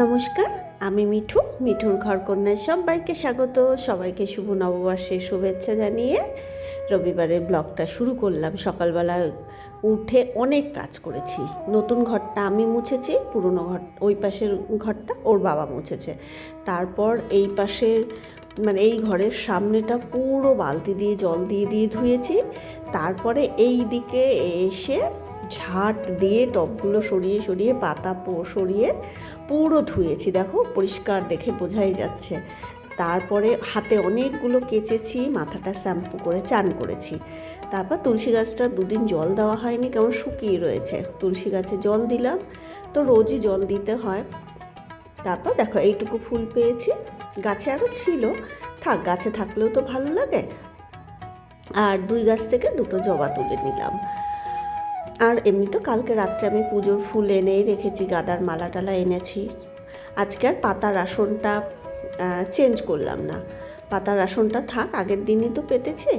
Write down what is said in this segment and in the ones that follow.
নমস্কার, আমি মিঠু। মিঠুর ঘর কন্যায় সবাইকে স্বাগত। সবাইকে শুভ নববর্ষের শুভেচ্ছা জানিয়ে রবিবারের ব্লগটা শুরু করলাম। সকালবেলা উঠে অনেক কাজ করেছি। নতুন ঘরটা আমি মুছেছি, পুরনো ঘর, ওই পাশের ঘরটা ওর বাবা মুছেছে। তারপর এই পাশের মানে এই ঘরের সামনেটা পুরো বালতি দিয়ে জল দিয়ে দিয়ে ধুয়েছি। তারপরে এই দিকে এসে ঝাঁট দিয়ে টবগুলো সরিয়ে সরিয়ে, পাতা সরিয়ে পুরো ধুয়েছি। দেখো, পরিষ্কার দেখে বোঝাই যাচ্ছে। তারপরে হাতে অনেকগুলো কেচেছি, মাথাটা শ্যাম্পু করে, চান করেছি। তারপর তুলসী গাছটা দুদিন জল দেওয়া হয়নি কেমন শুকিয়ে রয়েছে। তুলসী গাছে জল দিলাম, তো রোজই জল দিতে হয়। তারপর দেখো, এইটুকু ফুল পেয়েছি। গাছে আরও ছিল। থাক, গাছে থাকলেও তো ভালো লাগে। আর দুই গাছ থেকে দুটো জবা তুলে নিলাম। আর এমনি তো কালকে রাত্রে আমি পুজোর ফুল এনেই রেখেছি, গাদার মালা টালা এনেছি। আজকে আর পাতার আসনটা চেঞ্জ করলাম না। পাতার আসনটা থাক, আগের দিনই তো পেতেছে।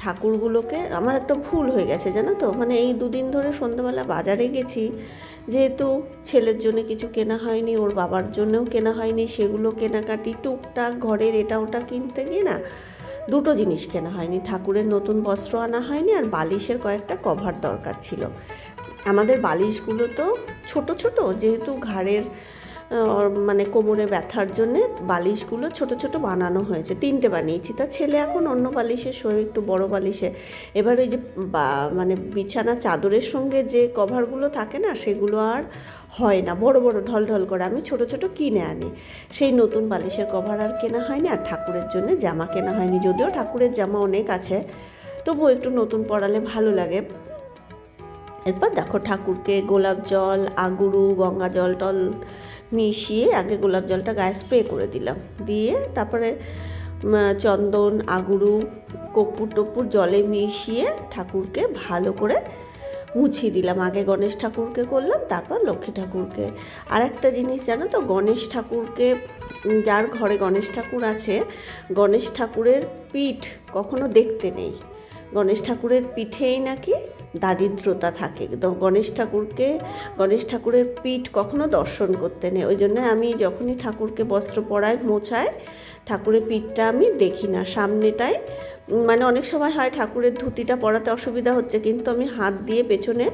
ঠাকুরগুলোকে, আমার একটা ভুল হয়ে গেছে, জানো তো? মানে এই দুদিন ধরে সন্ধ্যাবেলা বাজারে গেছি, যেহেতু ছেলের জন্য কিছু কেনা হয়নি, ওর বাবার জন্যও কেনা হয়নি, সেগুলো কেনাকাটি টুকটাক ঘরের এটা ওটা কিনতে গিয়ে না দুটো জিনিস কেনা হয়নি। ঠাকুরের নতুন বস্ত্র আনা হয়নি আর বালিশের কয়েকটা কভার দরকার ছিল। আমাদের বালিশগুলো তো ছোট ছোট, যেহেতু ঘাড়ের মানে কোমরে ব্যথার জন্যে বালিশগুলো ছোট ছোট বানানো হয়েছে। তিনটে বানিয়েছি। তা ছেলে এখন অন্য বালিশে শোয় একটু বড় বালিশে। এবার ওই যে মানে বিছানা চাদরের সঙ্গে যে কভারগুলো থাকে না, সেগুলো আর হয় না। বড় বড় ঢল ঢল করে আমি ছোট ছোট কিনে আনি। সেই নতুন বালিশের কভার আর কেনা হয়নি। আর ঠাকুরের জন্য জামা কেনা হয়নি। যদিও ঠাকুরের জামা অনেক আছে, তবুও একটু নতুন পড়ালে ভালো লাগে। এরপর দেখো ঠাকুরকে গোলাপ জল আগুরু গঙ্গা জল টল মিশিয়ে আগে গোলাপ জলটা গায়ে স্প্রে করে দিলাম। দিয়ে তারপরে চন্দন, আগুরু, কর্পূর টপ্পুর জলে মিশিয়ে ঠাকুরকে ভালো করে মুছিয়ে দিলাম। আগে গণেশ ঠাকুরকে করলাম, তারপর লক্ষ্মী ঠাকুরকে। আর একটা জিনিস জানো তো, গণেশ ঠাকুরকে যার ঘরে গণেশ ঠাকুর আছে, গণেশ ঠাকুরের পিঠ কখনো দেখতে নেই। গণেশ ঠাকুরের পিঠেই নাকি দারিদ্রতা থাকে। গণেশ ঠাকুরকে, গণেশ ঠাকুরের পিঠ কখনো দর্শন করতে নেই। ওই জন্য আমি যখনই ঠাকুরকে বস্ত্র পরাই, মোছাই, ঠাকুরের পিঠটা আমি দেখি না। সামনেটাই মানে অনেক সময় হয় ঠাকুরের ধুতিটা পরাতে অসুবিধা হচ্ছে, কিন্তু আমি হাত দিয়ে পেছনে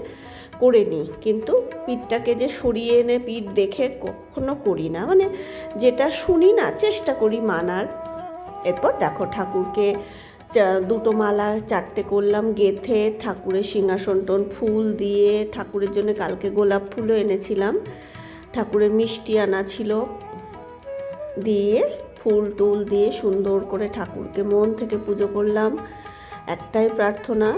করে নিই। কিন্তু পিঠটাকে যে সরিয়ে এনে পিঠ দেখে কখনো করি না। মানে যেটা শুনি না, চেষ্টা করি মানার। এরপর দেখো ঠাকুরকে দুটো মালা, চারটে করলাম গেথে, ঠাকুরের সিংহাসন টন ফুল দিয়ে ঠাকুরের জন্য কালকে গোলাপ ফুলও এনেছিলাম। ঠাকুরের মিষ্টি আনা ছিল। দিয়ে ফুল টুল দিয়ে সুন্দর করে ঠাকুরকে মন থেকে পুজো করলাম। একটাই প্রার্থনা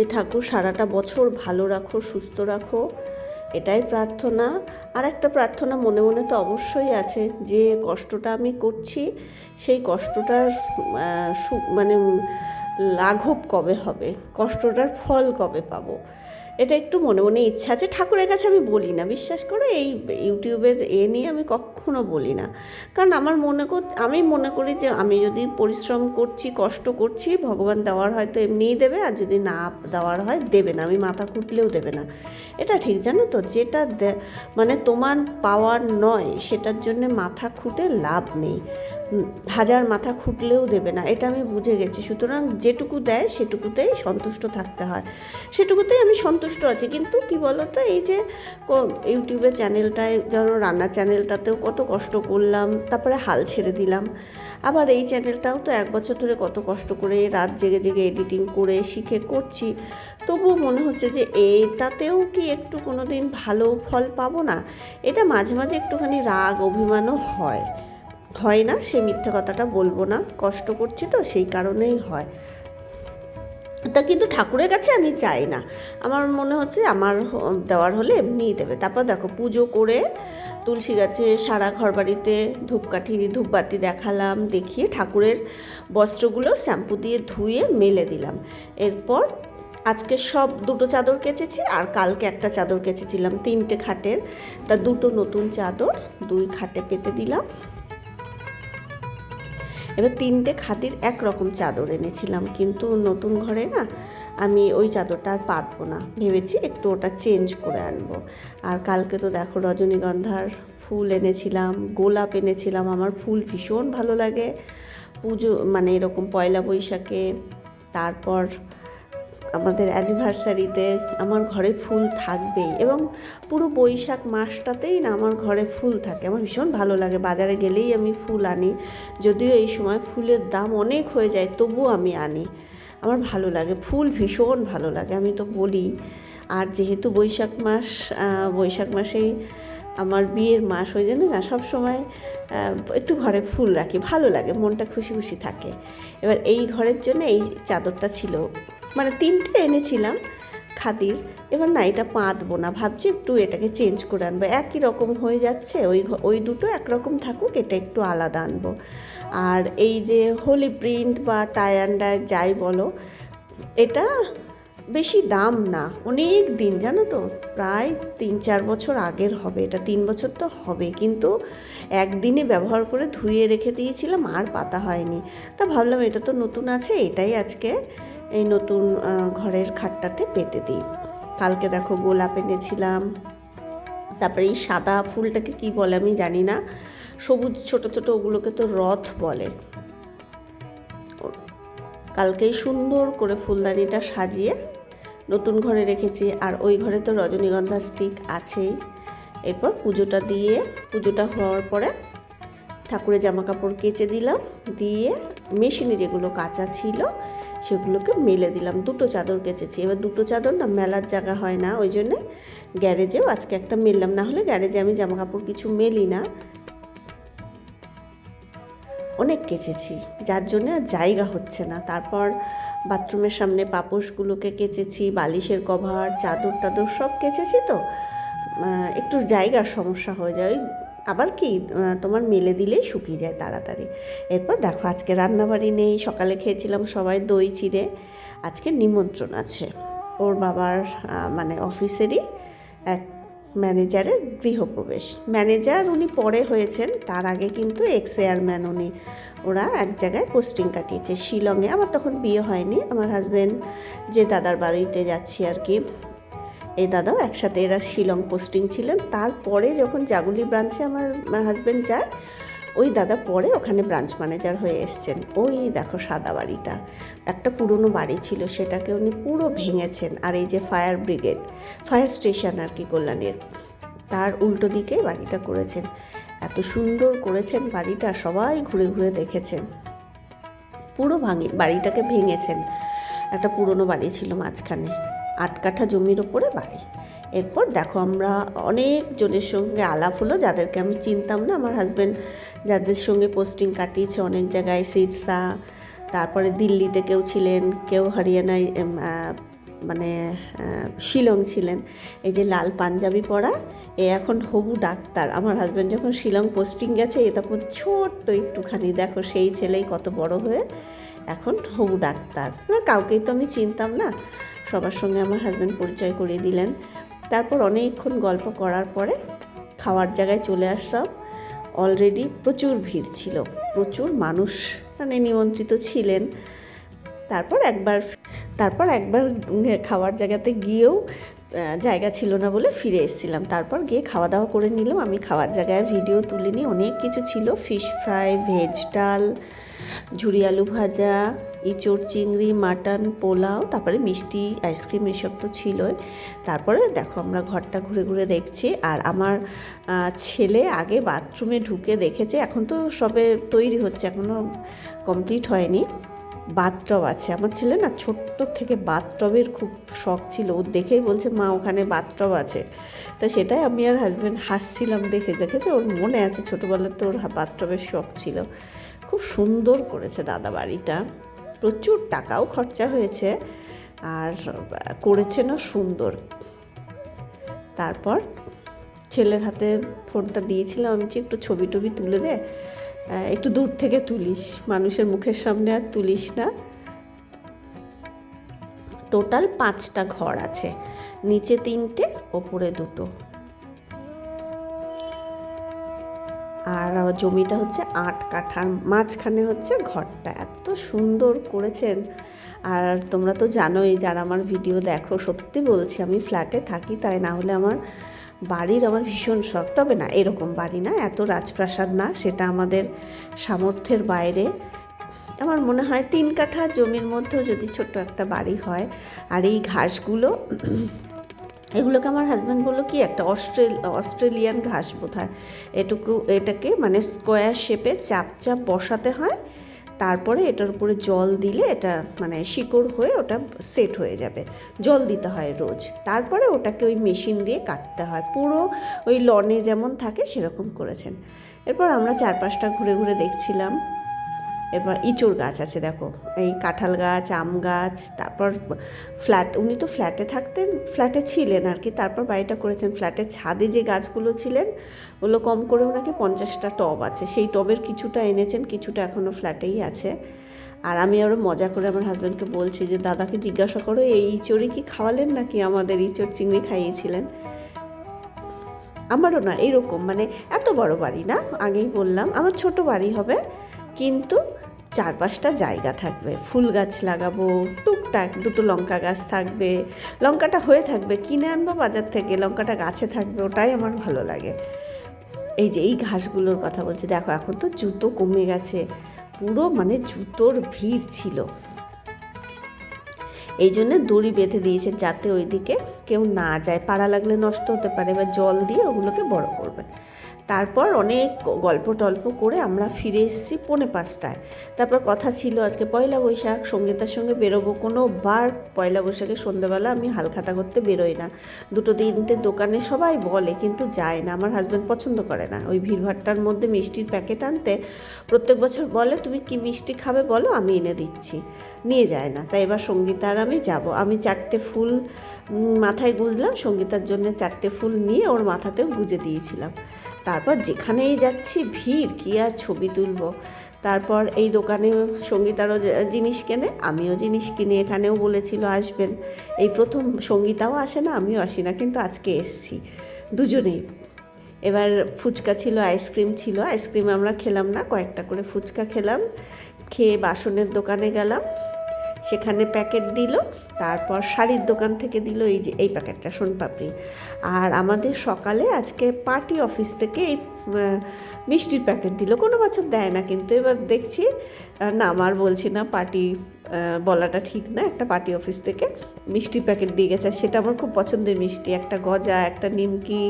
যে ঠাকুর সারাটা বছর ভালো রাখো, সুস্থ রাখো, এটাই প্রার্থনা। আর একটা প্রার্থনা মনে মনে তো অবশ্যই আছে যে কষ্টটা আমি করছি, সেই কষ্টটার মানে লাঘব কবে হবে? কষ্টটার ফল কবে পাবো? এটা একটু মনে মনে ইচ্ছা আছে। ঠাকুরের কাছে আমি বলি না, বিশ্বাস করে, এই ইউটিউবের এ নিয়ে আমি কখনো বলি না। কারণ আমার মনে কর, আমি মনে করি যে আমি যদি পরিশ্রম করছি, কষ্ট করছি, ভগবান দেওয়ার হয়তো এমনিই দেবে, আর যদি না দেওয়ার হয়, দেবে না। আমি মাথা খুঁটলেও দেবে না। এটা ঠিক, জানো তো? যেটা মানে তোমার পাওয়ার নয়, সেটার জন্য মাথা খুঁটে লাভ নেই। হাজার মাথা খুঁটলেও দেবে না, এটা আমি বুঝে গেছি। সুতরাং যেটুকু দেয় সেটুকুতেই সন্তুষ্ট থাকতে হয়। সেটুকুতেই আমি সন্তুষ্ট আছি, কিন্তু কি বলতো, এই যে ইউটিউবে চ্যানেলটায়, ধরো রান্না চ্যানেলটাতেও কত কষ্ট করলাম, তারপরে হাল ছেড়ে দিলাম। আবার এই চ্যানেলটাও তো এক বছর ধরে কত কষ্ট করে রাত জেগে জেগে এডিটিং করে শিখে করছি। তবুও মনে হচ্ছে যে এটাতেও কি একটু কোনো দিন ভালো ফল পাবো না? এটা মাঝে মাঝে একটুখানি রাগ, অভিমানও হয়। হয় না সেই মিথ্যে কথাটা বলব না, কষ্ট করছি তো, সেই কারণেই হয়। তা কিন্তু ঠাকুরের কাছে আমি চাই না। আমার মনে হচ্ছে আমার দেওয়ার হলে এমনিই দেবে। তারপর দেখো, পুজো করে তুলসী গাছে সারা ঘর বাড়িতে ধূপকাঠি, ধূপবাতি দেখালাম, দেখিয়ে ঠাকুরের বস্ত্রগুলো শ্যাম্পু দিয়ে ধুয়ে মেলে দিলাম। এরপর আজকে সব দুটো চাদর কেচেছি আর কালকে একটা চাদর কেচেছিলাম, তিনটে খাটের। তা দুটো নতুন চাদর, দুই খাটে পেতে দিলাম। এবার তিনটে খাদির একরকম চাদর এনেছিলাম। কিন্তু নতুন ঘরে না আমি ওই চাদরটা আর পাতবো না। ভেবেছি একটু ওটা চেঞ্জ করে আনব। আর কালকে তো দেখো রজনীগন্ধার ফুল এনেছিলাম, গোলাপ এনেছিলাম। আমার ফুল ভীষণ ভালো লাগে। পুজো মানে এরকম পয়লা বৈশাখে, তারপর আমাদের অ্যানিভার্সারিতে আমার ঘরে ফুল থাকবেই এবং পুরো বৈশাখ মাসটাতেই না আমার ঘরে ফুল থাকে। আমার ভীষণ ভালো লাগে। বাজারে গেলেই আমি ফুল আনি। যদিও এই সময় ফুলের দাম অনেক হয়ে যায়, তবুও আমি আনি। আমার ভালো লাগে। ফুল ভীষণ ভালো লাগে, আমি তো বলি। আর যেহেতু বৈশাখ মাস বৈশাখ মাসেই আমার বিয়ের মাস ওই জন্য না? সব সময় একটু ঘরে ফুল রাখি। ভালো লাগে, মনটা খুশি খুশি থাকে। এবার এই ঘরের জন্য এই চাদরটা ছিল। মানে তিনটে এনেছিলাম খাদির। এবার না, এটা পাতবো না। ভাবছি একটু এটাকে চেঞ্জ করে আনব। একই রকম হয়ে যাচ্ছে, ওই ওই দুটো একরকম থাকুক, এটা একটু আলাদা আনব। আর এই যে হোলি প্রিন্ট বা ডাই যাই বলো, এটা বেশি দাম না। অনেক দিন, জানো তো? প্রায় তিন, চার বছর আগের হবে। এটা তিন বছর তো হবে। কিন্তু একদিনে ব্যবহার করে ধুয়ে রেখে দিয়েছিলাম, আর পাতা হয়নি। তা ভাবলাম এটা তো নতুন আছে, এটাই আজকে এই নতুন ঘরের খাটটাতে পেতে দিই। কালকে দেখো গোলাপ এনেছিলাম। তারপরে এই সাদা ফুলটাকে কি বলে আমি জানি না। সবুজ ছোট ছোট ওগুলোকে তো রথ বলে। কালকেই সুন্দর করে ফুলদানিটা সাজিয়ে নতুন ঘরে রেখেছি। আর ওই ঘরে তো রজনীগন্ধা স্টিক আছেই। এরপর পুজোটা দিয়ে, পুজোটা হওয়ার পরে ঠাকুরের জামা কাপড় কেচে দিলাম। দিয়ে মেশিনে যেগুলো কাঁচা ছিল সেগুলোকে মেলে দিলাম। দুটো চাদর কেচেছি। এবার দুটো চাদর না মেলার জায়গা হয় না, ওই জন্যে গ্যারেজেও আজকে একটা মেললাম। না হলে গ্যারেজে আমি জামা কাপড় কিছু মেলি না। অনেক কেচেছি। যার জন্য আর জায়গা হচ্ছে না। তারপর বাথরুমের সামনে পাপোশগুলোকে কেচেছি, বালিশের কভার চাদর টাদর সব কেচেছি তো একটু জায়গার সমস্যা হয়ে যায়। আবার কি তোমার মেলে দিলেই শুকিয়ে যায় তাড়াতাড়ি। এরপর দেখো, আজকে রান্নাবাড়ি নেই, সকালে খেয়েছিলাম সবাই দই চিড়ে, আজকে নিমন্ত্রণ আছে। ওর বাবার মানে অফিসেরই এক ম্যানেজারের গৃহপ্রবেশ। ম্যানেজার উনি পরে হয়েছেন, তার আগে কিন্তু এক্স এয়ারম্যান উনি। ওরা এক জায়গায় পোস্টিং কাটিয়েছে। শিলংয়ে, আমার তখন বিয়ে হয়নি, আমার হাজব্যান্ড যে দাদার বাড়িতে যাচ্ছি আর কি। এই দাদাও একসাথে এরা শিলং পোস্টিং ছিলেন। তারপরে যখন জাগুলি ব্রাঞ্চে আমার হাজব্যান্ড যায়, ওই দাদা পরে ওখানে ব্রাঞ্চ ম্যানেজার হয়ে এসছেন। ওই দেখো সাদা বাড়িটা। একটা পুরনো বাড়ি ছিল, সেটাকে উনি পুরো ভেঙেছেন। আর এই যে ফায়ার ব্রিগেড ফায়ার স্টেশন আর কি কল্যাণের, তার উল্টো দিকে বাড়িটা করেছেন। এত সুন্দর করেছেন বাড়িটা, সবাই ঘুরে ঘুরে দেখেছেন। পুরো ভাঙি, বাড়িটাকে ভেঙেছেন। একটা পুরনো বাড়ি ছিল মাঝখানে। আট কাঠা জমির ওপরে বাড়ি। এরপর দেখো আমরা অনেক জনের সঙ্গে আলাপ হলো, যাদেরকে আমি চিনতাম না। আমার হাজব্যান্ড যাদের সঙ্গে পোস্টিং কাটিয়েছে অনেক জায়গায়, সিরসা, তারপরে দিল্লিতে কেউ ছিলেন, কেউ হরিয়ানায় মানে শিলং ছিলেন। এই যে লাল পাঞ্জাবি পরা, এ এখন হবু ডাক্তার। আমার হাজব্যান্ড যখন শিলং পোস্টিং গেছে, এ তখন ছোট্ট একটুখানি, দেখো সেই ছেলেই কত বড় হয়ে এখন হবু ডাক্তার। কাউকেই তো আমি চিনতাম না। সবার সঙ্গে আমার হাজব্যান্ড পরিচয় করিয়ে দিলেন। তারপর অনেকক্ষণ গল্প করার পরে খাওয়ার জায়গায় চলে আসলাম। অলরেডি প্রচুর ভিড় ছিল, প্রচুর মানুষ মানে নিমন্ত্রিত ছিলেন। তারপর একবার তারপর একবার খাওয়ার জায়গাতে গিয়েও জায়গা ছিল না বলে ফিরে এসেছিলাম। তারপর গিয়ে খাওয়া দাওয়া করে নিলাম। আমি খাওয়ার জায়গায় ভিডিও তুলিনি অনেক কিছু ছিল। ফিশ ফ্রাই ভেজ ডাল ঝুরি আলু ভাজা ইঁচড়, চিংড়ি, মাটন, পোলাও, তারপরে মিষ্টি, আইসক্রিম এসব তো ছিলই। তারপরে দেখো আমরা ঘরটা ঘুরে ঘুরে দেখছি আর আমার ছেলে আগে বাথরুমে ঢুকে দেখেছে। এখন তো সবে তৈরি হচ্ছে এখনও কমপ্লিট হয়নি। বাথটব আছে। আমার ছেলে না ছোট্ট থেকে বাথটবের খুব শখ ছিল। ও দেখেই বলছে, মা, ওখানে বাথটব আছে। তা সেটাই আমি আর হাজব্যান্ড হাসছিলাম দেখে। দেখেছে? ওর মনে আছে ছোটোবেলার তো ওর বাথটবের শখ ছিল। খুব সুন্দর করেছে দাদা বাড়িটা। প্রচুর টাকাও খরচা হয়েছে আর করেছে না সুন্দর। তারপর ছেলের হাতে ফোনটা দিয়েছিলাম আমি যে একটু ছবি টবি তুলে দে একটু দূর থেকে তুলিস, মানুষের মুখের সামনে আর তুলিস না। টোটাল পাঁচটা ঘর আছে, নিচে তিনটে, ওপরে দুটো। আর জমিটা হচ্ছে আট কাঠার মাঝখানে হচ্ছে ঘরটা। এত সুন্দর করেছেন। আর তোমরা তো জানোই, যারা আমার ভিডিও দেখো, সত্যি বলছি, আমি ফ্ল্যাটে থাকি, তাই না হলে আমার বাড়ির আমার ভীষণ শখ। তবে না, এরকম বাড়ি না, এত রাজপ্রাসাদ না, সেটা আমাদের সামর্থ্যের বাইরে। আমার মনে হয় তিন কাঠা জমির মধ্যেও যদি ছোট্ট একটা বাড়ি হয়, আর এই ঘাসগুলো এগুলোকে আমার হাজব্যান্ড বলল কি, একটা অস্ট্রেল, অস্ট্রেলিয়ান ঘাস বোধ হয় এটুকু, এটাকে মানে স্কোয়ার শেপে চাপ চাপ বসাতে হয়, তারপরে এটার উপরে জল দিলে এটা মানে শিকড় হয়ে ওটা সেট হয়ে যাবে। জল দিতে হয় রোজ। তারপরে ওটাকে ওই মেশিন দিয়ে কাটতে হয়। পুরো ওই লনে যেমন থাকে সেরকম করেছেন। এরপর আমরা চারপাশটা ঘুরে ঘুরে দেখছিলাম। এরপর ইঁচড় গাছ আছে, দেখো। এই কাঁঠাল গাছ, আম গাছ, তারপর ফ্ল্যাট উনি তো ফ্ল্যাটে থাকতেন ফ্ল্যাটে ছিলেন আর কি। তারপর বাড়িটা করেছেন। ফ্ল্যাটের ছাদে যে গাছগুলো ছিলেন, ওগুলো কম করে ওনাকে পঞ্চাশটা টব আছে। সেই টবের কিছুটা এনেছেন, কিছুটা এখনও ফ্ল্যাটেই আছে। আর আমি আরও মজা করে আমার হাজব্যান্ডকে বলছি যে, দাদাকে জিজ্ঞাসা করো, এই ইঁচড়ই কি খাওয়ালেন নাকি আমাদের ইঁচড় চিংড়ি খাইয়েছিলেন? আমারও না, এরকম। মানে এত বড় বাড়ি না, আগেই বললাম। আমার ছোট বাড়ি হবে, কিন্তু চার পাঁচটা জায়গা থাকবে। ফুল গাছ লাগাবো, টুকটাক দুটো লঙ্কা গাছ থাকবে। লঙ্কাটা হয়ে থাকবে কিনে আনব, বাজার থেকে লঙ্কাটা গাছে থাকবে, ওটাই আমার ভালো লাগে। এই যে এই ঘাসগুলোর কথা বলছি, দেখো এখন তো জুতো কমে গেছে। পুরো মানে জুতোর ভিড় ছিল। এই জন্য দড়ি বেঁধে দিয়েছে যাতে ওইদিকে কেউ না যায়। পাড়া লাগলে নষ্ট হতে পারে বা জল দিয়ে ওগুলোকে বড় করবেন তারপর অনেক গল্প টল্প করে আমরা ফিরে এসেছি পৌনে পাঁচটায়। তারপর কথা ছিল আজকে পয়লা বৈশাখ, সঙ্গীতার সঙ্গে বেরোবো কোনো বার পয়লা বৈশাখে সন্ধ্যেবেলা আমি হালখাতা করতে বেরোই না। দুটো তিনটে দোকানে সবাই বলে, কিন্তু যায় না, আমার হাজব্যান্ড পছন্দ করে না। ওই ভিড়ভাট্টার মধ্যে মিষ্টির প্যাকেট আনতে প্রত্যেক বছর বলে, তুমি কি মিষ্টি খাবে বলো, আমি এনে দিচ্ছি। নিয়ে যায় না। তাই এবার সঙ্গীতার আমি যাব। আমি চারটে ফুল মাথায় গুঁজলাম। সঙ্গীতার জন্য চারটে ফুল নিয়ে ওর মাথাতেও গুঁজে দিয়েছিলাম। তারপর যেখানেই যাচ্ছি, ভিড়, কি আর ছবি তুলব? তারপর এই দোকানে সঙ্গীতারও জিনিস কেনে, আমিও জিনিস কিনি, এখানেও বলেছিল আসবেন। এই প্রথম সঙ্গীতাও আসে না, আমিও আসি না, কিন্তু আজকে এসছি। দুজনেই। এবার ফুচকা ছিল, আইসক্রিম ছিল, আইসক্রিম আমরা খেলাম না, কয়েকটা করে ফুচকা খেলাম, খেয়ে বাসনের দোকানে গেলাম। সেখানে প্যাকেট দিল, তারপর শাড়ির দোকান থেকে দিল এই যে, এই প্যাকেটটা সোনপাপড়ি আর আমাদের সকালে আজকে পার্টি অফিস থেকে এই মিষ্টির প্যাকেট দিল। কোনো বছর দেয় না, কিন্তু এবার দেখছি না, আমার বলছি না, পার্টি বলাটা ঠিক না, একটা পার্টি অফিস থেকে মিষ্টির প্যাকেট দিয়ে গেছে। সেটা আমার খুব পছন্দের মিষ্টি, একটা গজা, একটা নিমকি,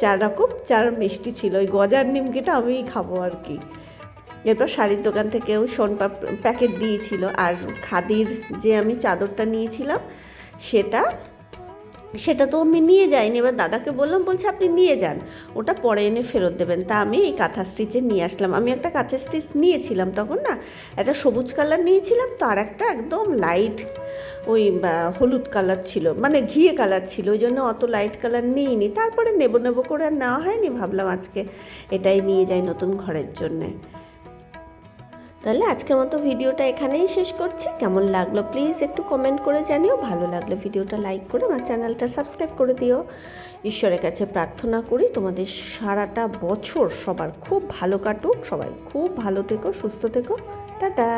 চার রকম, চার মিষ্টি ছিল। ওই গজার নিমকিটা আমিই খাব আর কি। এরপর শাড়ির দোকান থেকেও সোনপা প্যাকেট দিয়েছিল। আর খাদির যে আমি চাদরটা নিয়েছিলাম, সেটা সেটা তো আমি নিয়ে যাইনি। এবার দাদাকে বললাম, বলছে, আপনি নিয়ে যান, ওটা পরে এনে ফেরত দেবেন। তা আমি এই কাঁথা স্টিচে নিয়ে আসলাম। আমি একটা কাঁথা স্টিচ নিয়েছিলাম তখন না, একটা সবুজ কালার নিয়েছিলাম তো আর একটা একদম লাইট ওই হলুদ কালার ছিল মানে ঘিয়ে কালার ছিল, ওই জন্য অত লাইট কালার নিইনি। তারপরে নেব নেব করে আর নেওয়া হয়নি। ভাবলাম আজকে এটাই নিয়ে যাই নতুন ঘরের জন্যে। তাহলে আজকের মতো ভিডিওটা এখানেই শেষ করছি। কেমন লাগল প্লিজ একটু কমেন্ট করে জানিও। ভালো লাগলে ভিডিওটা লাইক করে আমার চ্যানেলটা সাবস্ক্রাইব করে দিও। ঈশ্বরের কাছে প্রার্থনা করি তোমাদের সারাটা বছর সবার খুব ভালো কাটুক। সবাই খুব ভালো থেকো, সুস্থ থেকো। টাটা।